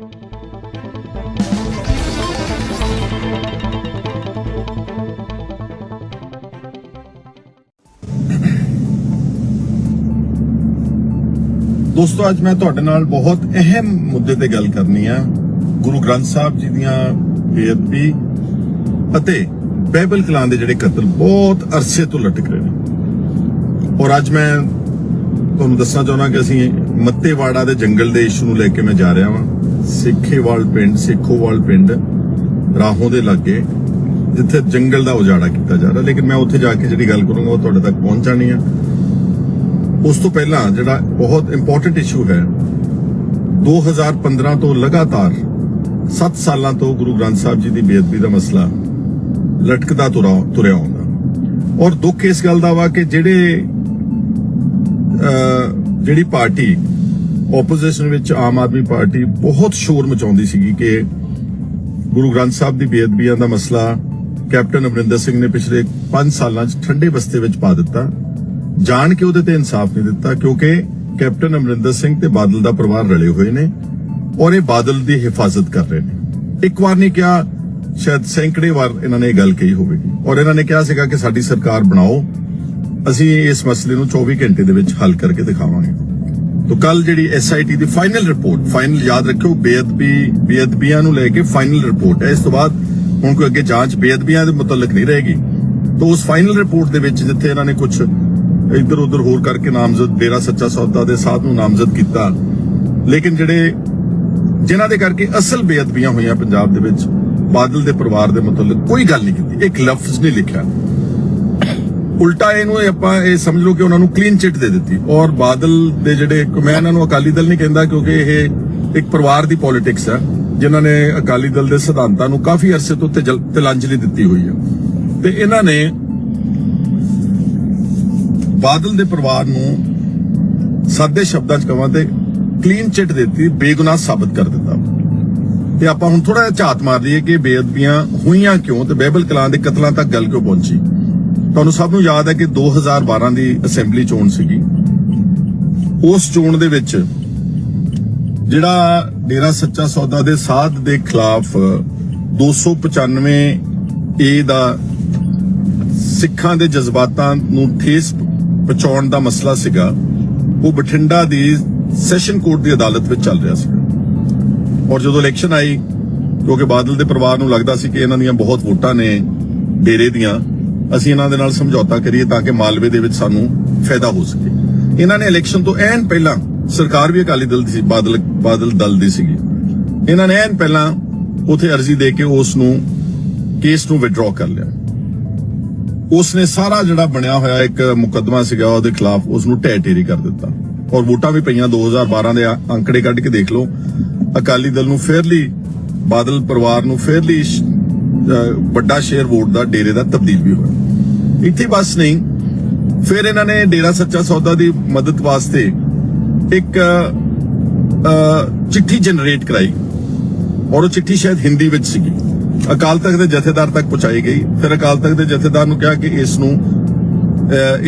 ਦੋਸਤੋ, ਅੱਜ ਮੈਂ ਤੁਹਾਡੇ ਨਾਲ ਬਹੁਤ ਅਹਿਮ ਮੁੱਦੇ ਤੇ ਗੱਲ ਕਰਨੀ ਆ। ਗੁਰੂ ਗ੍ਰੰਥ ਸਾਹਿਬ ਜੀ ਦੀਆਂ ਬੇਅਦਬੀ ਅਤੇ ਬਾਈਬਲ ਕਲਾਂ ਦੇ ਜਿਹੜੇ ਕਤਲ ਬਹੁਤ ਅਰਸੇ ਤੋਂ ਲਟਕ ਰਹੇ ਨੇ। ਔਰ ਅੱਜ ਮੈਂ ਤੁਹਾਨੂੰ ਦੱਸਣਾ ਚਾਹੁੰਦਾ ਕਿ ਅਸੀਂ ਮੱਤੇਵਾੜਾ ਦੇ ਜੰਗਲ ਦੇ ਇਸ਼ੂ ਨੂੰ ਲੈ ਕੇ ਮੈਂ ਜਾ ਰਿਹਾ ਹਾਂ ਸਿੱਖੇਵਾਲ ਪਿੰਡ, ਸਿੱਖੋਵਾਲ ਪਿੰਡ ਰਾਹੋਂ ਦੇ ਲਾਗੇ, ਜਿੱਥੇ ਜੰਗਲ ਦਾ ਉਜਾੜਾ ਕੀਤਾ ਜਾ ਰਿਹਾ। ਲੇਕਿਨ ਮੈਂ ਉੱਥੇ ਜਾ ਕੇ ਜਿਹੜੀ ਗੱਲ ਕਰੂੰਗਾ, ਉਹ ਤੁਹਾਡੇ ਤੱਕ ਪਹੁੰਚਾਣੀ ਆ। ਉਸ ਤੋਂ ਪਹਿਲਾਂ ਜਿਹੜਾ ਬਹੁਤ ਇੰਪੋਰਟੈਂਟ ਇਸ਼ੂ ਹੈ 2015 ਤੋਂ ਲਗਾਤਾਰ 7 ਸਾਲਾਂ ਤੋਂ ਗੁਰੂ ਗ੍ਰੰਥ ਸਾਹਿਬ ਜੀ ਦੀ ਬੇਅਦਬੀ ਦਾ ਮਸਲਾ ਲਟਕਦਾ ਤੁਰਾ, ਤੁਰਿਆ ਆਉਂਦਾ। ਔਰ ਦੁੱਖ ਇਸ ਗੱਲ ਦਾ ਵਾ ਕਿ ਜਿਹੜੇ ਜਿਹੜੀ ਪਾਰਟੀ ਆਪੋਜੀਸ਼ਨ ਵਿੱਚ ਆਮ ਆਦਮੀ ਪਾਰਟੀ ਬਹੁਤ ਸ਼ੋਰ ਮਚਾਉਂਦੀ ਸੀਗੀ ਕਿ ਗੁਰੂ ਗ੍ਰੰਥ ਸਾਹਿਬ ਦੀ ਬੇਅਦਬੀਆਂ ਦਾ ਮਸਲਾ ਕੈਪਟਨ ਅਮਰਿੰਦਰ ਸਿੰਘ ਨੇ ਪਿਛਲੇ 5 ਸਾਲਾਂ 'ਚ ਠੰਡੇ ਬਸਤੇ ਵਿੱਚ ਪਾ ਦਿੱਤਾ। ਜਾਣ ਕੇ ਉਹਦੇ ਤੇ ਇਨਸਾਫ ਨਹੀਂ ਦਿੱਤਾ ਕਿਉਂਕਿ ਕੈਪਟਨ ਅਮਰਿੰਦਰ ਸਿੰਘ ਤੇ ਬਾਦਲ ਦਾ ਪਰਿਵਾਰ ਰਲੇ ਹੋਏ ਨੇ ਔਰ ਇਹ ਬਾਦਲ ਦੀ ਹਿਫਾਜ਼ਤ ਕਰ ਰਹੇ ਨੇ। ਇੱਕ ਵਾਰ ਨਹੀਂ ਕਿਹਾ, ਸ਼ਾਇਦ ਸੈਂਕੜੇ ਵਾਰ ਇਹਨਾਂ ਨੇ ਇਹ ਗੱਲ ਕਹੀ ਹੋਵੇਗੀ। ਔਰ ਇਹਨਾਂ ਨੇ ਕਿਹਾ ਸੀਗਾ ਕਿ ਸਾਡੀ ਸਰਕਾਰ ਬਣਾਓ, ਅਸੀਂ ਇਸ ਮਸਲੇ ਨੂੰ 24 ਘੰਟੇ ਦੇ ਵਿੱਚ ਹੱਲ ਕਰਕੇ ਦਿਖਾਵਾਂਗੇ। ਤੋ ਕੱਲ ਜਿਹੜੀ ਐਸਆਈਟੀ ਦੀ ਫਾਈਨਲ ਰਿਪੋਰਟ ਫਾਈਨਲ ਯਾਦ ਰੱਖਿਓ, ਬੇਅਦਬੀ, ਬੇਅਦਬੀਆਂ ਨੂੰ ਲੈ ਕੇ ਫਾਈਨਲ ਰਿਪੋਰਟ ਹੈ। ਇਸ ਤੋਂ ਬਾਅਦ ਹੁਣ ਕੋਈ ਅੱਗੇ ਜਾਂਚ ਬੇਅਦਬੀਆਂ ਦੇ ਮੁਤਲਕ ਨਹੀਂ ਰਹੇਗੀ। ਤੋ ਉਸ ਫਾਈਨਲ ਰਿਪੋਰਟ ਦੇ ਵਿੱਚ ਜਿੱਥੇ ਇਹਨਾਂ ਨੇ ਕੁਝ ਇੱਧਰ ਉੱਧਰ ਹੋਰ ਕਰਕੇ ਨਾਮਜ਼ਦ, ਡੇਰਾ ਸੱਚਾ ਸੌਦਾ ਦੇ ਸਾਧ ਨੂੰ ਨਾਮਜ਼ਦ ਕੀਤਾ। ਲੇਕਿਨ ਜਿਹੜੇ ਜਿਨ੍ਹਾਂ ਦੇ ਕਰਕੇ ਅਸਲ ਬੇਅਦਬੀਆਂ ਹੋਈਆਂ ਪੰਜਾਬ ਦੇ ਵਿੱਚ, ਬਾਦਲ ਦੇ ਪਰਿਵਾਰ ਦੇ ਮੁਤਲਕ ਕੋਈ ਗੱਲ ਨਹੀਂ ਕੀਤੀ। ਇੱਕ ਲਫ਼ਜ਼ ਨਹੀਂ ਲਿਖਿਆ। ਉਲਟਾ ਇਹਨੂੰ ਆਪਾਂ ਇਹ ਸਮਝ ਲਓ ਕਿ ਉਹਨਾਂ ਨੂੰ ਕਲੀਨ ਚਿੱਟ ਦੇ ਦਿੱਤੀ। ਔਰ ਬਾਦਲ ਦੇ ਜਿਹੜੇ ਮੈਂ ਇਹਨਾਂ ਨੂੰ ਅਕਾਲੀ ਦਲ ਨਹੀਂ ਕਹਿੰਦਾ ਕਿਉਂਕਿ ਇਹ ਇੱਕ ਪਰਿਵਾਰ ਦੀ ਪੋਲਿਟਿਕਸ ਹੈ ਜਿਨ੍ਹਾਂ ਨੇ ਅਕਾਲੀ ਦਲ ਦੇ ਸਿਧਾਂਤਾਂ ਨੂੰ ਕਾਫੀ ਅਰਸੇ ਤੋਂ ਤਿਜਲ- ਤਿਲਾਂਜਲੀ ਦਿੱਤੀ ਹੋਈ ਹੈ ਤੇ ਇਹਨਾਂ ਨੇ ਬਾਦਲ ਦੇ ਪਰਿਵਾਰ ਨੂੰ ਸਾਦੇ ਸ਼ਬਦਾਂ 'ਚ ਕਹਾਂ ਤੇ ਕਲੀਨ ਚਿੱਟ ਦਿੱਤੀ, ਬੇਗੁਨਾਹ ਸਾਬਤ ਕਰ ਦਿੱਤਾ। ਤੇ ਆਪਾਂ ਹੁਣ ਥੋੜਾ ਜਿਹਾ ਝਾਤ ਮਾਰ ਲਈਏ ਕਿ ਬੇਅਦਬੀਆਂ ਹੋਈਆਂ ਕਿਉਂ ਤੇ ਬਹਿਬਲ ਕਲਾਂ ਦੇ ਕਤਲਾਂ ਤੱਕ ਗੱਲ ਕਿਉਂ ਪਹੁੰਚੀ? ਤੁਹਾਨੂੰ ਸਭ ਨੂੰ ਯਾਦ ਹੈ ਕਿ 2012 ਦੀ ਅਸੈਂਬਲੀ ਚੋਣ ਸੀਗੀ। ਉਸ ਚੋਣ ਦੇ ਵਿੱਚ ਜਿਹੜਾ ਡੇਰਾ ਸੱਚਾ ਸੌਦਾ ਦੇ ਸਾਧ ਦੇ ਖਿਲਾਫ 295 ਏ ਦਾ ਸਿੱਖਾਂ ਦੇ ਜਜ਼ਬਾਤਾਂ ਨੂੰ ਠੇਸ ਪਹੁੰਚਾਉਣ ਦਾ ਮਸਲਾ ਸੀਗਾ, ਉਹ ਬਠਿੰਡਾ ਦੀ ਸੈਸ਼ਨ ਕੋਰਟ ਦੀ ਅਦਾਲਤ ਵਿੱਚ ਚੱਲ ਰਿਹਾ ਸੀ ਔਰ ਜਦੋਂ ਇਲੈਕਸ਼ਨ ਆਈ, ਕਿਉਂਕਿ ਬਾਦਲ ਦੇ ਪਰਿਵਾਰ ਨੂੰ ਲੱਗਦਾ ਸੀ ਕਿ ਇਹਨਾਂ ਦੀਆਂ ਬਹੁਤ ਵੋਟਾਂ ਨੇ ਡੇਰੇ ਦੀਆਂ ਅਸੀਂ ਇਹਨਾਂ ਦੇ ਨਾਲ ਸਮਝੌਤਾ ਕਰੀਏ ਤਾਂ ਕਿ ਮਾਲਵੇ ਦੇ ਵਿੱਚ ਸਾਨੂੰ ਫਾਇਦਾ ਹੋ ਸਕੇ। ਇਹਨਾਂ ਨੇ ਇਲੈਕਸ਼ਨ ਤੋਂ ਐਨ ਪਹਿਲਾਂ ਸਰਕਾਰ ਵੀ ਅਕਾਲੀ ਦਲ ਦੀ ਸੀ, ਬਾਦਲ ਬਾਦਲ ਦਲ ਦੀ ਸੀਗੀ। ਇਹਨਾਂ ਨੇ ਐਨ ਪਹਿਲਾਂ ਉਥੇ ਅਰਜ਼ੀ ਦੇ ਕੇ ਉਸ ਨੂੰ, ਕੇਸ ਨੂੰ ਵਿਡਰਾਅ ਕਰ ਲਿਆ। ਉਸ ਨੇ ਸਾਰਾ ਜਿਹੜਾ ਬਣਿਆ ਹੋਇਆ ਇੱਕ ਮੁਕੱਦਮਾ ਸੀਗਾ ਉਹਦੇ ਖਿਲਾਫ ਉਸ ਨੂੰ ਢਹਿ ਢੇਰੀ ਕਰ ਦਿੱਤਾ। ਔਰ ਵੋਟਾਂ ਵੀ ਪਈਆਂ 2012 ਦੇ ਅੰਕੜੇ ਕੱਢ ਕੇ ਦੇਖ ਲਓ। ਅਕਾਲੀ ਦਲ ਨੂੰ ਫੇਅਰਲੀ ਬਾਦਲ ਪਰਿਵਾਰ ਨੂੰ ਫੇਅਰਲੀ ਵੱਡਾ ਸ਼ੇਅਰ ਵੋਟ ਦਾ ਡੇਰੇ ਦਾ ਤਬਦੀਲ ਵੀ ਹੋਇਆ। ਇੱਥੇ ਬਸ ਨਹੀਂ, ਫਿਰ ਇਹਨਾਂ ਨੇ ਡੇਰਾ ਸੱਚਾ ਸੌਦਾ ਦੀ ਮਦਦ ਵਾਸਤੇ ਇੱਕ ਚਿੱਠੀ ਜਨਰੇਟ ਕਰਾਈ। ਔਰ ਉਹ ਚਿੱਠੀ ਸ਼ਾਇਦ ਹਿੰਦੀ ਵਿੱਚ ਸੀਗੀ। ਅਕਾਲ ਤਖਤ ਦੇ ਜਥੇਦਾਰ ਤੱਕ ਪਹੁੰਚਾਈ ਗਈ। ਫਿਰ ਅਕਾਲ ਤਖਤ ਦੇ ਜਥੇਦਾਰ ਨੂੰ ਕਿਹਾ ਕਿ ਇਸ ਨੂੰ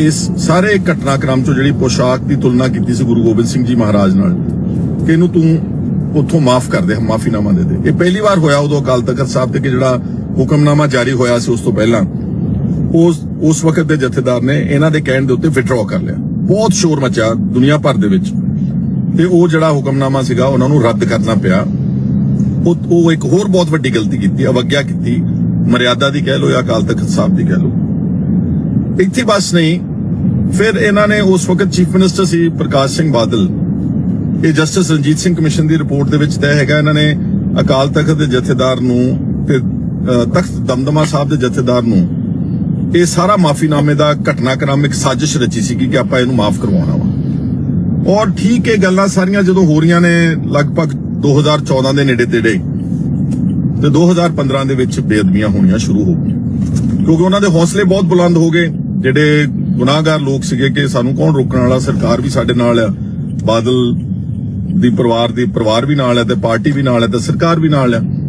ਇਸ ਸਾਰੇ ਘਟਨਾਕ੍ਰਮ ਚੋਂ ਜਿਹੜੀ ਪੋਸ਼ਾਕ ਦੀ ਤੁਲਨਾ ਕੀਤੀ ਸੀ ਗੁਰੂ ਗੋਬਿੰਦ ਸਿੰਘ ਜੀ ਮਹਾਰਾਜ ਨਾਲ, ਕਿ ਇਹਨੂੰ ਤੂੰ ਉੱਥੋਂ ਮਾਫ ਕਰ ਦੇ, ਮਾਫੀਨਾਮਾ ਦੇ ਦੇ। ਇਹ ਪਹਿਲੀ ਵਾਰ ਹੋਇਆ ਉਦੋਂ ਅਕਾਲ ਤਖਤ ਸਾਹਿਬ ਤੇ ਕਿ ਜਿਹੜਾ ਹੁਕਮਨਾਮਾ ਜਾਰੀ ਹੋਇਆ ਸੀ ਉਸ ਤੋਂ ਪਹਿਲਾਂ। ਉਸ ਉਸ ਵਕਤ ਦੇ ਜਥੇਦਾਰ ਨੇ ਇਹਨਾਂ ਦੇ ਕਹਿਣ ਦੇ ਉੱਤੇ ਵਿਡਰਾਅ ਕਰ ਲਿਆ। ਬਹੁਤ ਸ਼ੋਰ ਮਚਿਆ ਦੁਨੀਆ ਭਰ ਦੇ ਵਿੱਚ। ਤੇ ਉਹ ਜਿਹੜਾ ਹੁਕਮਨਾਮਾ ਸੀਗਾ, ਉਹਨਾਂ ਨੂੰ ਰੱਦ ਕਰਨਾ ਪਿਆ। ਉਹ ਉਹ ਇੱਕ ਹੋਰ ਬਹੁਤ ਵੱਡੀ ਗਲਤੀ ਕੀਤੀ, ਅਵਗਿਆ ਕੀਤੀ। ਮਰਿਆਦਾ ਦੀ ਕਹਿ ਲੋ ਜਾਂ ਅਕਾਲ ਤਖਤ ਸਾਹਿਬ ਦੀ ਕਹਿ ਲੋ ਇੱਥੇ ਬਸ ਨਹੀਂ, ਫਿਰ ਇਹਨਾਂ ਨੇ ਉਸ ਵਕਤ ਚੀਫ ਮਿਨਿਸਟਰ ਸੀ ਪ੍ਰਕਾਸ਼ ਸਿੰਘ ਬਾਦਲ। ਇਹ ਜਸਟਿਸ ਰਣਜੀਤ ਸਿੰਘ ਕਮਿਸ਼ਨ ਦੀ ਰਿਪੋਰਟ ਦੇ ਵਿੱਚ ਤੈਅ ਹੈਗਾ, ਇਹਨਾਂ ਨੇ ਅਕਾਲ ਤਖਤ ਦੇ ਜਥੇਦਾਰ ਨੂੰ ਤੇ ਤਖਤ ਦਮਦਮਾ ਸਾਹਿਬ ਦੇ ਜਥੇਦਾਰ ਨੂੰ ਇਹ ਸਾਰਾ ਮਾਫੀਨਾਮੇ ਦਾ ਘਟਨਾਕ੍ਰਮ ਇੱਕ ਸਾਜ਼ਿਸ਼ ਰਚੀ ਸੀ ਕਿ ਆਪਾਂ ਇਹਨੂੰ ਮਾਫ ਕਰਵਾਉਣਾ ਵਾ। ਔਰ ਠੀਕ ਇਹ ਗੱਲਾਂ ਸਾਰੀਆਂ ਜਦੋਂ ਹੋ ਰਹੀਆਂ ਨੇ ਲਗਭਗ 2014 ਦੇ ਨੇੜੇ ਤੇੜੇ ਤੇ 2015 ਦੇ ਵਿੱਚ ਬੇਅਦਬੀਆਂ ਹੋਣੀਆਂ ਸ਼ੁਰੂ ਹੋ ਗਈਆਂ। ਕਿਉਂਕਿ ਉਹਨਾਂ ਦੇ ਹੌਸਲੇ ਬਹੁਤ ਬੁਲੰਦ ਹੋ ਗਏ। ਜਿਹੜੇ ਗੁਨਾਹਗਾਰ ਲੋਕ ਸੀਗੇ ਕਿ ਸਾਨੂੰ ਕੌਣ ਰੋਕਣ ਵਾਲਾ? ਸਰਕਾਰ ਵੀ ਸਾਡੇ ਨਾਲ ਆ। ਬਾਦਲ ਦੀ ਪਰਿਵਾਰ ਦੀ ਪਰਿਵਾਰ ਵੀ ਨਾਲ ਹੈ ਤੇ ਪਾਰਟੀ ਵੀ ਨਾਲ ਹੈ ਤੇ ਸਰਕਾਰ ਵੀ ਨਾਲ ਹੈ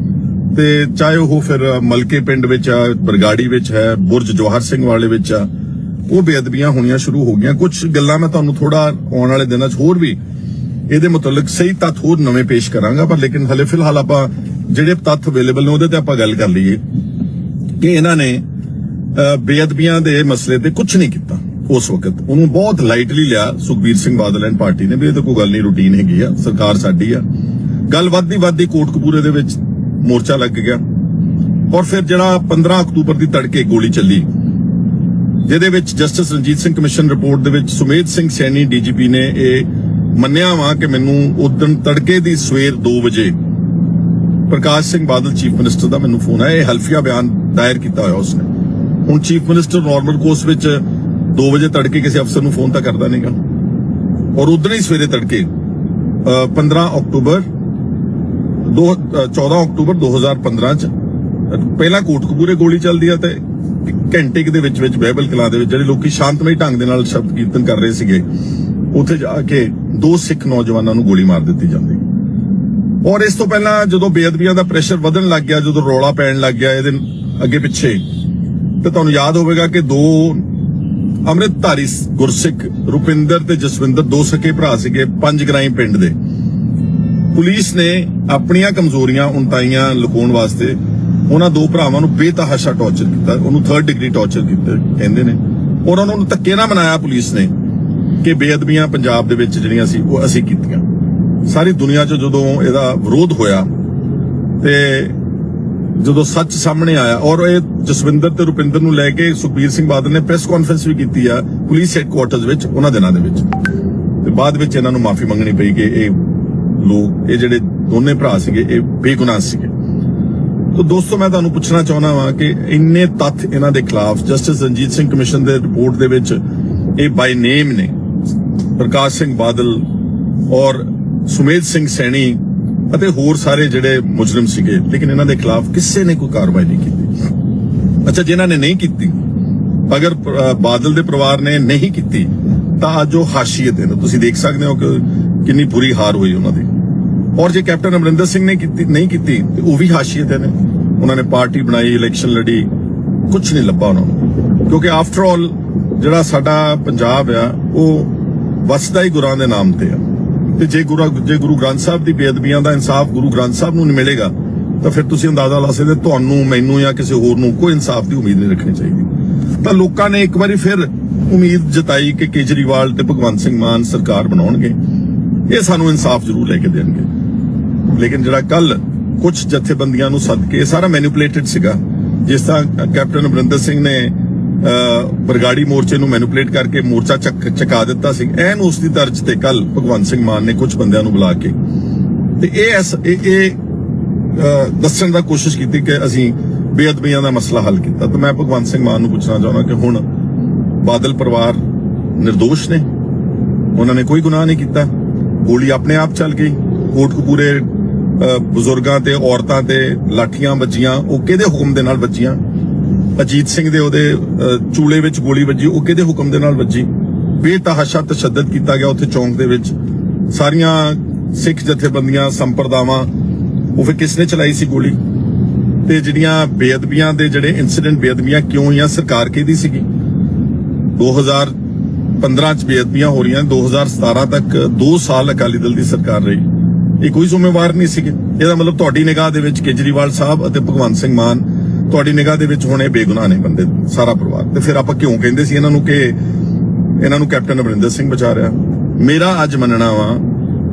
ਤੇ ਚਾਹੇ ਉਹ ਫਿਰ ਮਲਕੇ ਪਿੰਡ ਵਿੱਚ ਆ, ਬਰਗਾੜੀ ਵਿੱਚ ਹੈ, ਬੁਰਜ ਜਵਾਹਰ ਸਿੰਘ ਵਾਲੇ ਵਿੱਚ ਆ, ਉਹ ਬੇਅਦਬੀਆਂ ਹੋਣੀਆਂ ਸ਼ੁਰੂ ਹੋ ਗਈਆਂ। ਕੁਝ ਗੱਲਾਂ ਮੈਂ ਤੁਹਾਨੂੰ ਥੋੜਾ ਆਉਣ ਵਾਲੇ ਦਿਨਾਂ 'ਚ ਹੋਰ ਵੀ ਇਹਦੇ ਮੁਤਲਕ ਸਹੀ ਤੱਥ ਹੋਰ ਨਵੇਂ ਪੇਸ਼ ਕਰਾਂਗਾ, ਪਰ ਲੇਕਿਨ ਹਲੇ ਫਿਲਹਾਲ ਆਪਾਂ ਜਿਹੜੇ ਤੱਥ ਅਵੇਲੇਬਲ ਨੇ ਉਹਦੇ ਤੇ ਆਪਾਂ ਗੱਲ ਕਰ ਲਈਏ ਕਿ ਇਹਨਾਂ ਨੇ ਬੇਅਦਬੀਆਂ ਦੇ ਮਸਲੇ ਤੇ ਕੁਝ ਨਹੀਂ ਕੀਤਾ ਉਸ ਵਕਤ। ਉਹਨੂੰ ਬਹੁਤ ਲਾਈਟਲੀ ਲਿਆ ਸੁਖਬੀਰ ਸਿੰਘ ਬਾਦਲ ਐਂਡ ਪਾਰਟੀ ਨੇ ਵੀ ਇਹ ਤਾਂ ਕੋਈ ਗੱਲ ਨਹੀਂ ਰੂਟੀਨ ਹੈਗੀ ਆ, ਸਰਕਾਰ ਸਾਡੀ ਆ। ਗੱਲ ਵੱਧਦੀ ਵੱਧਦੀ ਕੋਟਕਪੂਰੇ ਦੇ ਵਿੱਚ ਮੋਰਚਾ ਲੱਗ ਗਿਆ। ਔਰ ਫਿਰ ਜਿਹੜਾ 15 ਅਕਤੂਬਰ ਦੀ ਤੜਕੇ ਗੋਲੀ ਚੱਲੀ ਜਿਹਦੇ ਵਿੱਚ justice Ranjit Singh commission report ਦੇ ਵਿੱਚ ਸੁਮੇਧ ਸਿੰਘ ਸੈਣੀ ਡੀਜੀਪੀ ਨੇ ਇਹ ਮੰਨਿਆ ਵਾ ਕਿ ਮੈਨੂੰ ਉਦੋਂ ਤੜਕੇ ਦੀ ਸਵੇਰ 2 ਵਜੇ ਪ੍ਰਕਾਸ਼ ਸਿੰਘ ਬਾਦਲ ਚੀਫ ਮਿਨਿਸਟਰ ਦਾ ਮੈਨੂੰ ਫੋਨ ਆਇਆ। ਇਹ ਹਲਫੀਆ ਬਿਆਨ ਦਾਇਰ ਕੀਤਾ ਹੋਇਆ ਉਸਨੇ। ਹੁਣ ਚੀਫ ਮਿਨਿਸਟਰ ਨਾਰਮਲ ਕੋਰਸ ਵਿੱਚ 2 ਵਜੇ ਤੜਕੇ ਕਿਸੇ ਅਫਸਰ ਨੂੰ ਫੋਨ ਤਾਂ ਕਰਦਾ ਨਹੀਂਗਾ ਔਰ ਉਦੋਂ ਹੀ ਸਵੇਰੇ ਤੜਕੇ ਅਹ, 15 ਅਕਤੂਬਰ ਦੋ ਅਹ, 14 ਅਕਤੂਬਰ 2015 ਚ। ਪਹਿਲਾਂ ਕੋਟਕਪੂਰੇ ਗੋਲੀ ਚੱਲਦੀ ਆ ਤੇ ਘੰਟੇ ਦੇ ਵਿੱਚ ਵਿੱਚ ਬਹਿਬਲ ਕਲਾਂ ਦੇ ਵਿੱਚ ਜਿਹੜੇ ਲੋਕੀ ਸ਼ਾਂਤਮਈ ਢੰਗ ਦੇ ਨਾਲ ਸ਼ਬਦ ਕੀਰਤਨ ਕਰ ਰਹੇ ਸੀਗੇ ਉੱਥੇ ਜਾ ਕੇ ਦੋ ਸਿੱਖ ਨੌਜਵਾਨਾਂ ਨੂੰ ਗੋਲੀ ਮਾਰ ਦਿੱਤੀ ਜਾਂਦੀ। ਔਰ ਇਸ ਤੋਂ ਪਹਿਲਾਂ ਜਦੋਂ ਬੇਅਦਬੀਆਂ ਦਾ ਪ੍ਰੈਸ਼ਰ ਵਧਣ ਲੱਗ ਗਿਆ ਜਦੋਂ ਰੌਲਾ ਪੈਣ ਲੱਗ ਗਿਆ ਇਹਦੇ ਅੱਗੇ ਪਿੱਛੇ ਤੇ ਤੁਹਾਨੂੰ ਯਾਦ ਹੋਵੇਗਾ ਕਿ ਦੋ ਅੰਮ੍ਰਿਤਧਾਰੀ ਗੁਰਸਿੱਖ ਰੁਪਿੰਦਰ ਤੇ ਜਸਵਿੰਦਰ ਦੋ ਸਕੇ ਭਰਾ ਸੀਗੇ ਪੰਜ ਗਰਾਈ ਪਿੰਡ ਦੇ। ਪੁਲਿਸ ਨੇ ਆਪਣੀਆਂ ਕਮਜ਼ੋਰੀਆਂ ਉਨਤਾਈਆਂ ਲੁਕਾਉਣ ਵਾਸਤੇ ਉਹਨਾਂ ਦੋ ਭਰਾਵਾਂ ਨੂੰ ਬੇਤਹਾਸ਼ਾ ਟੌਰਚਰ ਕੀਤਾ, ਉਹਨੂੰ 3rd ਡਿਗਰੀ ਟੌਰਚਰ ਕੀਤਾ, ਕਹਿੰਦੇ ਨੇ। ਔਰ ਉਹਨਾਂ ਨੂੰ ਧੱਕੇ ਨਾਲ ਮਨਾਇਆ ਪੁਲਿਸ ਨੇ ਕਿ ਬੇਅਦਬੀਆਂ ਪੰਜਾਬ ਦੇ ਵਿੱਚ ਜਿਹੜੀਆਂ ਸੀ, ਉਹ ਅਸੀਂ ਕੀਤੀਆਂ। ਸਾਰੀ ਦੁਨੀਆ 'ਚ ਜਦੋਂ ਇਹਦਾ ਵਿਰੋਧ ਹੋਇਆ ਤੇ ਜਦੋਂ ਸੱਚ ਸਾਹਮਣੇ ਆਇਆ, ਔਰ ਇਹ ਜਸਵਿੰਦਰ ਤੇ ਰੁਪਿੰਦਰ ਨੂੰ ਲੈ ਕੇ ਸੁਖਬੀਰ ਸਿੰਘ ਬਾਦਲ ਨੇ ਪ੍ਰੈਸ ਕਾਨਫਰੰਸ ਵੀ ਕੀਤੀ ਆ, ਪੁਲਿਸ ਹੈੱਡਕੁਆਰਟਰਸ ਵਿੱਚ, ਉਹਨਾਂ ਦਿਨਾਂ ਦੇ ਵਿੱਚ। ਤੇ ਬਾਅਦ ਵਿੱਚ ਇਹਨਾਂ ਨੂੰ ਮਾਫੀ ਮੰਗਣੀ ਪਈ ਕਿ ਇਹ ਲੋਕ ਇਹ ਜਿਹੜੇ ਦੋਨੇ ਭਰਾ ਸੀਗੇ, ਇਹ ਬੇਗੁਨਾਹ ਸੀਗੇ। ਤੋ ਦੋਸਤੋ, ਮੈਂ ਤੁਹਾਨੂੰ ਪੁੱਛਣਾ ਚਾਹੁੰਦਾ ਵਾਂ ਕਿ ਇੰਨੇ ਤੱਥ ਇਹਨਾਂ ਦੇ ਖਿਲਾਫ ਜਸਟਿਸ ਰਣਜੀਤ ਸਿੰਘ ਕਮਿਸ਼ਨ ਦੇ ਰਿਪੋਰਟ ਦੇ ਵਿੱਚ ਇਹ ਬਾਈ ਨੇਮ ਨੇ, ਪ੍ਰਕਾਸ਼ ਸਿੰਘ ਬਾਦਲ ਔਰ ਸੁਮੇਧ ਸਿੰਘ ਸੈਣੀ ਅਤੇ ਹੋਰ ਸਾਰੇ ਜਿਹੜੇ ਮੁਜਰਮ ਸੀਗੇ, ਲੇਕਿਨ ਇਹਨਾਂ ਦੇ ਖਿਲਾਫ ਕਿਸੇ ਨੇ ਕੋਈ ਕਾਰਵਾਈ ਨਹੀਂ ਕੀਤੀ। ਅੱਛਾ ਜਿਨ੍ਹਾਂ ਨੇ ਨਹੀਂ ਕੀਤੀ, ਅਗਰ ਬਾਦਲ ਦੇ ਪਰਿਵਾਰ ਨੇ ਨਹੀਂ ਕੀਤੀ, ਤਾਂ ਅੱਜ ਉਹ ਹਾਸ਼ੀਅਤ ਤੇ ਨੇ। ਤੁਸੀਂ ਦੇਖ ਸਕਦੇ ਹੋ ਕਿ ਕਿੰਨੀ ਬੁਰੀ ਹਾਰ ਹੋਈ ਉਹਨਾਂ ਦੀ। ਔਰ ਜੇ ਕੈਪਟਨ ਅਮਰਿੰਦਰ ਸਿੰਘ ਨੇ ਕੀਤੀ, ਨਹੀਂ ਕੀਤੀ, ਤੇ ਉਹ ਵੀ ਹਾਸ਼ੀਏ ਤੇ ਨੇ। ਉਹਨਾਂ ਨੇ ਪਾਰਟੀ ਬਣਾਈ, ਇਲੈਕਸ਼ਨ ਲੜੀ। ਕੁਝ ਨਹੀਂ ਲੱਭਾ ਉਹਨਾਂ ਨੂੰ। ਕਿਉਂਕਿ ਆਫਟਰ ਆਲ ਜਿਹੜਾ ਸਾਡਾ ਪੰਜਾਬ ਆ, ਉਹ ਵਸਦਾ ਹੀ ਗੁਰਾਂ ਦੇ ਨਾਮ ਤੇ ਆ। ਤੇ ਜੇ ਗੁਰੂ ਜੇ ਗੁਰੂ ਗ੍ਰੰਥ ਸਾਹਿਬ ਦੀ ਬੇਅਦਬੀਆਂ ਦਾ ਇਨਸਾਫ ਗੁਰੂ ਗ੍ਰੰਥ ਸਾਹਿਬ ਨੂੰ ਨਹੀਂ ਮਿਲੇਗਾ, ਤਾਂ ਫਿਰ ਤੁਸੀਂ ਅੰਦਾਜ਼ਾ ਲਾ ਸਕਦੇ ਤੁਹਾਨੂੰ, ਮੈਨੂੰ ਜਾਂ ਕਿਸੇ ਹੋਰ ਨੂੰ ਕੋਈ ਇਨਸਾਫ ਦੀ ਉਮੀਦ ਨਹੀਂ ਰੱਖਣੀ ਚਾਹੀਦੀ। ਤਾਂ ਲੋਕਾਂ ਨੇ ਇੱਕ ਵਾਰੀ ਫਿਰ ਉਮੀਦ ਜਤਾਈ ਕਿ ਕੇਜਰੀਵਾਲ ਤੇ ਭਗਵੰਤ ਸਿੰਘ ਮਾਨ ਸਰਕਾਰ ਬਣਾਉਣਗੇ। ਇਹ ਸਾਨੂੰ ਇਨਸਾਫ ਜ਼ਰੂਰ ਲੈ ਕੇ ਦੇਣਗੇ। ਲੇਕਿਨ ਜਿਹੜਾ ਕੱਲ ਕੁਝ ਜਥੇਬੰਦੀਆਂ ਨੂੰ ਸੱਦ ਕੇ ਸਾਰਾ ਮੈਨੀਪੂਲੇਟਡ ਸੀਗਾ ਜਿਸ ਤਰ੍ਹਾਂ ਕੈਪਟਨ ਅਮਰਿੰਦਰ ਸਿੰਘ ਨੇ ਬਰਗਾੜੀ ਮੋਰਚੇ ਨੂੰ ਮੈਨੀਪੂਲੇਟ ਕਰਕੇ ਮੋਰਚਾ ਚਕਾ ਦਿੱਤਾ ਸੀ। ਐਨ ਉਸ ਦੀ ਤਰਜ਼ ਤੇ ਕੱਲ ਭਗਵੰਤ ਸਿੰਘ ਮਾਨ ਨੇ ਕੁਝ ਬੰਦਿਆਂ ਨੂੰ ਬੁਲਾ ਕੇ। ਤੇ ਇਹ ਇਹ ਦੱਸਣ ਦਾ ਕੋਸ਼ਿਸ਼ ਕੀਤੀ ਕਿ ਅਸੀਂ ਬੇਅਦਬੀਆਂ ਦਾ ਮਸਲਾ ਹੱਲ ਕੀਤਾ। ਤਾਂ ਮੈਂ ਭਗਵੰਤ ਸਿੰਘ ਮਾਨ ਨੂੰ ਪੁੱਛਣਾ ਚਾਹੁੰਦਾ ਕਿ ਹੁਣ ਬਾਦਲ ਪਰਿਵਾਰ નિર્ਦੋਸ਼ ਨੇ। ਉਹਨਾਂ ਨੇ ਕੋਈ ਗੁਨਾਹ ਨਹੀਂ ਕੀਤਾ। ਗੋਲੀ ਆਪਣੇ ਆਪ ਚੱਲ ਗਈ। ਕੋਟਕਪੂਰੇ ਅਹ, ਬਜ਼ੁਰਗਾਂ ਤੇ ਔਰਤਾਂ ਤੇ ਲਾਠੀਆਂ ਵੱਜੀਆਂ, ਉਹ ਕਿਹਦੇ ਹੁਕਮ ਦੇ ਨਾਲ ਵੱਜੀਆਂ? ਅਜੀਤ ਸਿੰਘ ਦੇ ਉਹਦੇ ਚੂਲੇ ਵਿੱਚ ਗੋਲੀ ਵੱਜੀ, ਉਹ ਕਿਹਦੇ ਹੁਕਮ ਦੇ ਨਾਲ ਵੱਜੀ? ਬੇਤਹਾਸ਼ਾ ਤਸ਼ੱਦਦ ਕੀਤਾ ਗਿਆ ਉੱਥੇ ਚੌਂਕ ਦੇ ਵਿੱਚ। ਸਾਰੀਆਂ ਸਿੱਖ ਜਥੇਬੰਦੀਆਂ, ਸੰਪਰਦਾਵਾਂ, ਉਹ ਫਿਰ ਕਿਸ ਨੇ ਚਲਾਈ ਸੀ ਗੋਲੀ? ਤੇ ਜਿਹੜੀਆਂ ਬੇਅਦਬੀਆਂ ਦੇ ਜਿਹੜੇ ਇਨਸੀਡੈਂਟ ਬੇਅਦਬੀਆਂ ਕਿਉਂ ਹੋਈਆਂ, ਸਰਕਾਰ ਕਿਹਦੀ ਸੀਗੀ? 2015 ਚ ਬੇਅਦਬੀਆਂ ਹੋ ਰਹੀਆਂ 2017 ਤੱਕ 2 ਸਾਲ ਅਕਾਲੀ ਦਲ ਦੀ ਸਰਕਾਰ ਰਹੀ। ਇਹ ਕੋਈ ਜ਼ਿੰਮੇਵਾਰ ਨਹੀਂ ਸੀਗੇ। ਇਹਦਾ ਮਤਲਬ ਤੁਹਾਡੀ ਨਿਗਾਹ ਦੇ ਵਿੱਚ ਕੇਜਰੀਵਾਲ ਸਾਹਿਬ ਅਤੇ ਭਗਵੰਤ ਸਿੰਘ ਮਾਨ, ਤੁਹਾਡੀ ਨਿਗਾਹ ਦੇ ਵਿੱਚ ਹੁਣ ਬੇਗੁਨਾਹ ਨੇ ਬੰਦੇ, ਸਾਰਾ ਪਰਿਵਾਰ। ਤੇ ਫਿਰ ਆਪਾਂ ਕਿਉਂ ਕਹਿੰਦੇ ਸੀ ਇਹਨਾਂ ਨੂੰ ਕਿ ਇਹਨਾਂ ਨੂੰ ਕੈਪਟਨ ਅਮਰਿੰਦਰ ਸਿੰਘ ਬਚਾ ਰਿਹਾ? ਮੇਰਾ ਅੱਜ ਮੰਨਣਾ ਵਾ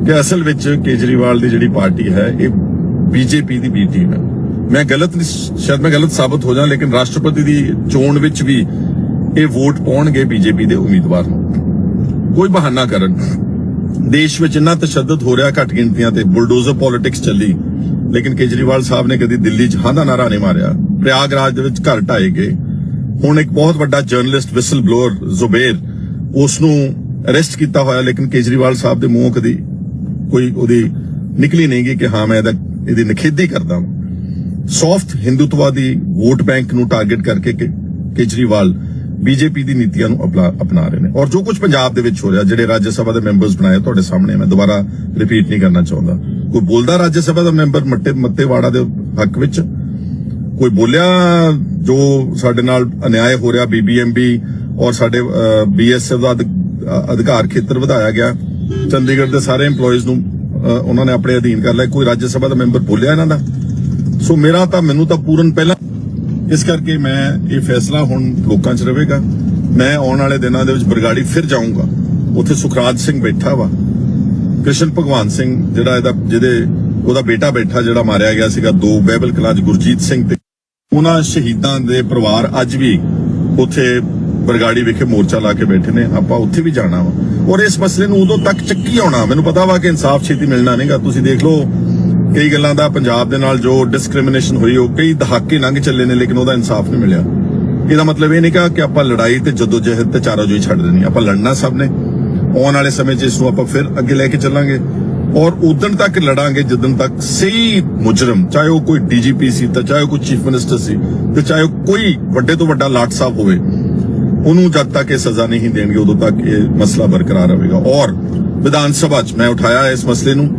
ਕਿ ਅਸਲ ਵਿੱਚ ਕੇਜਰੀਵਾਲ ਦੀ ਜਿਹੜੀ ਪਾਰਟੀ ਹੈ, ਇਹ ਬੀਜੇਪੀ ਦੀ ਬੀ ਟੀਮ ਹੈ। ਮੈਂ ਗਲਤ ਸ਼ਾਇਦ ਮੈਂ ਗਲਤ ਸਾਬਤ ਹੋ ਜਾ, ਲੇਕਿਨ ਰਾਸ਼ਟਰਪਤੀ ਦੀ ਚੋਣ ਵਿੱਚ ਵੀ ਇਹ ਵੋਟ ਪਾਉਣਗੇ ਬੀਜੇਪੀ ਦੇ ਉਮੀਦਵਾਰ ਨੂੰ। ਕੋਈ ਬਹਾਨਾ ਕਰਨ। ਦੇਸ਼ ਵਿੱਚ ਇੰਨਾ ਤਸ਼ੱਦਦ ਹੋ ਰਿਹਾ, ਘੱਟ ਗਿਣਤੀਆਂ ਤੇ ਬੁਲਡੋਜ਼ਰ ਪੋਲਿਟਿਕਸ ਚੱਲੀ। ਲੇਕਿਨ ਕੇਜਰੀਵਾਲ ਸਾਹਿਬ ਨੇ ਕਦੀ ਦਿੱਲੀ 'ਚ ਹਾਂ ਦਾ ਨਾਰਾ ਨਹੀਂ ਮਾਰਿਆ। ਪ੍ਰਯਾਗਰਾਜ ਦੇ ਵਿੱਚ ਘਰ ਢਾਏ ਗਏ। ਹੁਣ ਇੱਕ ਬਹੁਤ ਵੱਡਾ ਜਰਨਲਿਸਟ ਵਿਸਲ ਬਲੋਅਰ ਜ਼ੁਬੇਰ ਉਸ ਨੂੰ ਅਰੈਸਟ ਕੀਤਾ ਹੋਇਆ, ਲੇਕਿਨ ਕੇਜਰੀਵਾਲ ਸਾਹਿਬ ਦੇ ਮੂੰਹੋਂ ਕਦੀ ਕੋਈ ਉਹਦੀ ਨਿਕਲੀ ਨਹੀਂ ਗਈ ਕਿ ਹਾਂ, ਮੈਂ ਇਹਦਾ ਇਹਦੀ ਨਿਖੇਧੀ ਕਰਦਾ ਹਾਂ ਸੌਫਟ ਹਿੰਦੂਤਵਾਦੀ ਵੋਟ ਬੈਂਕ ਨੂੰ ਟਾਰਗੇਟ ਕਰਕੇ ਕੇਜਰੀਵਾਲ ਬੀਜੇਪੀ ਦੀ ਨੀਤੀਆਂ ਨੂੰ ਅਪਣਾ ਰਹੇ ਨੇ। ਔਰ ਜੋ ਕੁਝ ਪੰਜਾਬ ਦੇ ਵਿੱਚ ਹੋ ਰਿਹਾ ਜਿਹੜੇ ਰਾਜ ਸਭਾ ਦੇ ਮੈਂਬਰਸ ਬਣਾਏ ਤੁਹਾਡੇ ਸਾਹਮਣੇ ਮੈਂ ਦੁਬਾਰਾ ਰਿਪੀਟ ਨਹੀਂ ਕਰਨਾ ਚਾਹੁੰਦਾ। ਕੋਈ ਬੋਲਦਾ ਰਾਜ ਸਭਾ ਦਾ ਮੈਂਬਰ ਮੱਟੇ ਮੱਤੇਵਾੜਾ ਦੇ ਹੱਕ ਵਿੱਚ? ਕੋਈ ਬੋਲਿਆ ਜੋ ਸਾਡੇ ਨਾਲ ਅਨਿਆਏ ਹੋ ਰਿਹਾ ਬੀਬੀਐਮਬੀ ਔਰ ਸਾਡੇ ਬੀਐਸਐਫ ਦਾ ਅਧਿ- ਅ- ਅਧਿਕਾਰ ਖੇਤਰ ਵਧਾਇਆ ਗਿਆ। ਚੰਡੀਗੜ੍ਹ ਦੇ ਸਾਰੇ EMPLOYEES ਨੂੰ ਅਹ, ਉਹਨਾਂ ਨੇ ਆਪਣੇ ਅਧੀਨ ਕਰ ਲਿਆ। ਕੋਈ ਰਾਜ ਸਭਾ ਦਾ ਮੈਂਬਰ ਬੋਲਿਆ ਇਹਨਾਂ ਦਾ? ਸੋ ਮੇਰਾ ਤਾਂ ਮੈਨੂੰ ਤਾਂ ਪੂਰਨ ਪਹਿਲਾਂ ਇਸ ਕਰਕੇ ਮੈਂ ਇਹ ਫੈਸਲਾ ਹੁਣ ਲੋਕਾਂ 'ਚ ਰਹੇਗਾ। ਮੈਂ ਆਉਣ ਵਾਲੇ ਦਿਨਾਂ ਦੇ ਵਿੱਚ ਬਰਗਾੜੀ ਫਿਰ ਜਾਊਂਗਾ। ਉੱਥੇ ਸੁਖਰਾਜ ਸਿੰਘ ਬੈਠਾ ਵਾ। ਕ੍ਰਿਸ਼ਨ ਭਗਵਾਨ ਸਿੰਘ, ਜਿਹੜਾ ਇਹਦਾ, ਜਿਹਦੇ ਉਹਦਾ ਬੇਟਾ ਬੈਠਾ, ਜਿਹੜਾ ਮਾਰਿਆ ਗਿਆ ਸੀਗਾ ਦੋ ਬਹਿਬਲ ਕਲਾਂ 'ਚ, ਗੁਰਜੀਤ ਸਿੰਘ ਤੇ ਉਹਨਾਂ ਸ਼ਹੀਦਾਂ ਦੇ ਪਰਿਵਾਰ ਅੱਜ ਵੀ ਉੱਥੇ ਬਰਗਾੜੀ ਵਿਖੇ ਮੋਰਚਾ ਲਾ ਕੇ ਬੈਠੇ ਨੇ। ਆਪਾਂ ਉੱਥੇ ਵੀ ਜਾਣਾ ਵਾ। ਔਰ ਇਸ ਮਸਲੇ ਨੂੰ ਉਦੋਂ ਤੱਕ ਚੱਕੀ ਆਉਣਾ। ਮੈਨੂੰ ਪਤਾ ਵਾ ਕਿ ਇਨਸਾਫ ਛੇਤੀ ਮਿਲਣਾ ਨਹੀਂਗਾ। ਤੁਸੀਂ ਦੇਖ ਲਓ ਕਈ ਗੱਲਾਂ ਦਾ ਪੰਜਾਬ ਦੇ ਨਾਲ ਜੋ ਡਿਸਕ੍ਰਿਮੀਨੇਸ਼ਨ ਹੋਈ, ਉਹ ਕਈ ਦਹਾਕੇ ਲੰਘ ਚੱਲੇ ਨੇ, ਲੇਕਿਨ ਉਹਦਾ ਇਨਸਾਫ ਨਹੀਂ ਮਿਲਿਆ। ਇਹਦਾ ਮਤਲਬ ਇਹ ਨਹੀਂ ਕਿ ਆਪਾਂ ਲੜਾਈ ਤੇ ਜਦੋਜਹਿਦ ਤੇ ਚਾਰਾਜੋਈ ਛੱਡ ਦੇਣੀ, ਆਪਾਂ ਲੜਨਾ ਸਭ ਨੇ। ਆਉਣ ਵਾਲੇ ਸਮੇਂ 'ਚ ਇਸ ਨੂੰ ਆਪਾਂ ਫਿਰ ਅੱਗੇ ਲੈ ਕੇ ਚੱਲਾਂਗੇ। ਔਰ ਉਦੋਂ ਤੱਕ ਲੜਾਂਗੇ ਜਦੋਂ ਤੱਕ ਸਹੀ ਮੁਜਰਮ, ਚਾਹੇ ਉਹ ਕੋਈ ਡੀਜੀਪੀ ਸੀ ਤਾਂ ਚਾਹੇ ਉਹ ਕੋਈ ਚੀਫ ਮਿਨਿਸਟਰ ਸੀ ਤੇ ਚਾਹੇ ਉਹ ਕੋਈ ਵੱਡੇ ਤੋਂ ਵੱਡਾ ਲਾਟ ਸਾਹਿਬ ਹੋਵੇ, ਉਹਨੂੰ ਜਦ ਤੱਕ ਇਹ ਸਜ਼ਾ ਨਹੀਂ ਦੇਣਗੇ, ਉਦੋਂ ਤੱਕ ਇਹ ਮਸਲਾ ਬਰਕਰਾਰ ਰਹੇਗਾ। ਔਰ ਵਿਧਾਨ ਸਭਾ 'ਚ ਮੈਂ ਉਠਾਇਆ ਇਸ ਮਸਲੇ ਨੂੰ।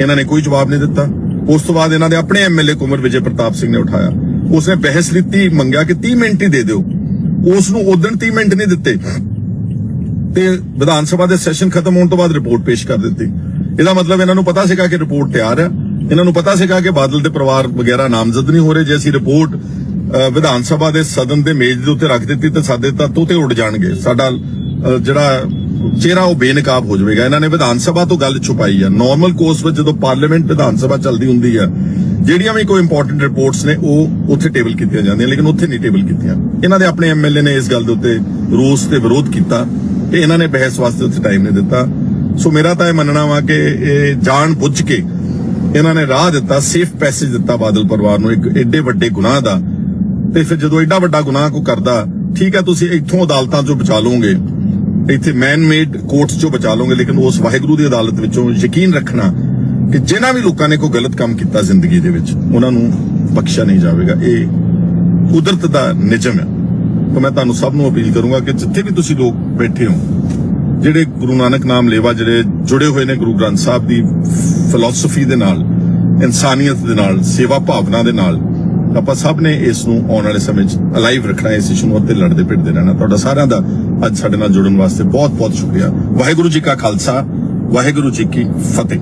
ਇਹਨਾਂ ਨੇ ਕੋਈ ਜਵਾਬ ਨਹੀਂ ਦਿੱਤਾ। ਉਸ ਤੋਂ ਬਾਅਦ ਇਹਨਾਂ ਦੇ ਆਪਣੇ ਐਮਐਲਏ ਕੁਮਰ ਵਿਜੇ ਪ੍ਰਤਾਪ ਸਿੰਘ ਨੇ ਉਠਾਇਆ। ਉਸਨੇ ਬਹਿਸ ਲਿੱਤੀ, ਮੰਗਿਆ ਕਿ 30 ਮਿੰਟ ਹੀ ਦੇ ਦਿਓ। ਉਸ ਨੂੰ ਉਦੋਂ 30 ਮਿੰਟ ਨਹੀਂ ਦਿੱਤੇ। ਤੇ ਵਿਧਾਨ ਸਭਾ ਦੇ ਸੈਸ਼ਨ ਖਤਮ ਹੋਣ ਤੋਂ ਬਾਅਦ ਰਿਪੋਰਟ ਪੇਸ਼ ਕਰ ਦਿੱਤੀ। ਇਹਦਾ ਮਤਲਬ ਇਹਨਾਂ ਨੂੰ ਪਤਾ ਸੀਗਾ ਕਿ ਰਿਪੋਰਟ ਤਿਆਰ ਹੈ। ਇਹਨਾਂ ਨੂੰ ਪਤਾ ਸੀਗਾ ਕਿ ਬਾਦਲ ਦੇ ਪਰਿਵਾਰ ਵਗੈਰਾ ਨਾਮਜ਼ਦ ਨਹੀਂ ਹੋ ਰਹੇ। ਜੇ ਅਸੀਂ ਰਿਪੋਰਟ ਵਿਧਾਨ ਸਭਾ ਦੇ ਸਦਨ ਦੇ ਮੇਜ਼ ਦੇ ਉੱਤੇ ਰੱਖ ਦਿੱਤੀ ਤਾਂ ਸਾਡੇ ਤਾਂ ਤੋਤੇ ਉੱਡ ਜਾਣਗੇ। ਸਾਡਾ ਜਿਹੜਾ ਚਿਹਰਾ ਉਹ ਬੇਨਕਾਬ ਹੋ ਜਾਵੇਗਾ। ਇਹਨਾਂ ਨੇ ਵਿਧਾਨ ਸਭਾ ਤੋਂ ਗੱਲ ਛੁਪਾਈ ਆ। ਨਾਰਮਲ ਕੋਰਸ ਵਿੱਚ ਜਦੋਂ ਪਾਰਲੀਮੈਂਟ ਵਿਧਾਨ ਸਭਾ ਚੱਲਦੀ ਹੁੰਦੀ ਆ, ਜਿਹੜੀਆਂ ਵੀ ਕੋਈ ਇੰਪੋਰਟੈਂਟ ਰਿਪੋਰਟਸ ਨੇ, ਉਹ ਉੱਥੇ ਟੇਬਲ ਕੀਤੀਆਂ ਜਾਂਦੀਆਂ, ਲੇਕਿਨ ਉੱਥੇ ਨਹੀਂ ਟੇਬਲ ਕੀਤੀਆਂ। ਇਹਨਾਂ ਦੇ ਆਪਣੇ ਐਮਐਲਏ ਨੇ ਇਸ ਗੱਲ ਦੇ ਉੱਤੇ ਰੋਸ ਤੇ ਵਿਰੋਧ ਕੀਤਾ ਤੇ ਇਹਨਾਂ ਨੇ ਬਹਿਸ ਵਾਸਤੇ ਉੱਥੇ ਟਾਈਮ ਨਹੀਂ ਦਿੱਤਾ। ਸੋ ਮੇਰਾ ਤਾਂ ਇਹ ਮੰਨਣਾ ਵਾ ਕਿ ਇਹ ਜਾਣ ਬੁੱਝ ਕੇ ਇਹਨਾਂ ਨੇ ਰਾਹ ਦਿੱਤਾ ਸੇਫ ਪੈਸੇਜ ਦਿੱਤਾ ਬਾਦਲ ਪਰਿਵਾਰ ਨੂੰ, ਇੱਕ ਐਡੇ ਵੱਡੇ ਗੁਨਾਹ ਦਾ। ਤੇ ਫਿਰ ਜਦੋਂ ਐਡਾ ਵੱਡਾ ਗੁਨਾਹ ਕੋ ਕਰਦਾ, ਠੀਕ ਹੈ, ਤੁਸੀਂ ਇੱਥੋਂ ਅਦਾਲਤਾਂ ਚੋਂ ਬਚਾ ਲਓਗੇ। ਇੱਥੇ ਮੈਨ ਮੇਡ ਕੋਰਟਸ ਚੋਂ ਬਚਾ ਲਓਗੇ, ਲੇਕਿਨ ਉਸ ਵਾਹਿਗੁਰੂ ਦੀ ਅਦਾਲਤ ਵਿੱਚੋਂ ਯਕੀਨ ਰੱਖਣਾ ਕਿ ਜਿਨ੍ਹਾਂ ਵੀ ਲੋਕਾਂ ਨੇ ਕੋਈ ਗਲਤ ਕੰਮ ਕੀਤਾ ਜ਼ਿੰਦਗੀ ਦੇ ਵਿੱਚ, ਉਹਨਾਂ ਨੂੰ ਬਖਸ਼ਿਆ ਨਹੀਂ ਜਾਵੇਗਾ। ਇਹ ਕੁਦਰਤ ਦਾ ਨਿਯਮ ਹੈ ਤਾਂ ਮੈਂ ਤੁਹਾਨੂੰ ਸਭ ਨੂੰ ਅਪੀਲ ਕਰੂੰਗਾ ਕਿ ਜਿੱਥੇ ਵੀ ਤੁਸੀਂ ਲੋਕ ਬੈਠੇ ਹੋ, ਜਿਹੜੇ ਗੁਰੂ ਨਾਨਕ ਨਾਮ ਲੇਵਾ, ਜਿਹੜੇ ਜੁੜੇ ਹੋਏ ਨੇ ਗੁਰੂ ਗ੍ਰੰਥ ਸਾਹਿਬ ਦੀ ਫਿਲਾਸਫੀ ਦੇ ਨਾਲ, ਇਨਸਾਨੀਅਤ ਦੇ ਨਾਲ, ਸੇਵਾ ਭਾਵਨਾ ਦੇ ਨਾਲ ਆਪਾਂ ਸਭ ਨੇ ਇਸ ਨੂੰ ਆਉਣ ਵਾਲੇ ਸਮੇਂ 'ਚ ਅਲਾਈਵ ਰੱਖਣਾ, ਇਸ ਇਸ਼ੂ ਨੂੰ ਅਤੇ ਲੜਦੇ ਭਿੜਦੇ ਰਹਿਣਾ। ਤੁਹਾਡਾ ਸਾਰਿਆਂ ਦਾ ਅੱਜ ਸਾਡੇ ਨਾਲ ਜੁੜਨ ਵਾਸਤੇ ਬਹੁਤ ਬਹੁਤ ਸ਼ੁਕਰੀਆ। ਵਾਹਿਗੁਰੂ ਜੀ ਕਾ ਖਾਲਸਾ, ਵਾਹਿਗੁਰੂ ਜੀ ਕੀ ਫਤਿਹ।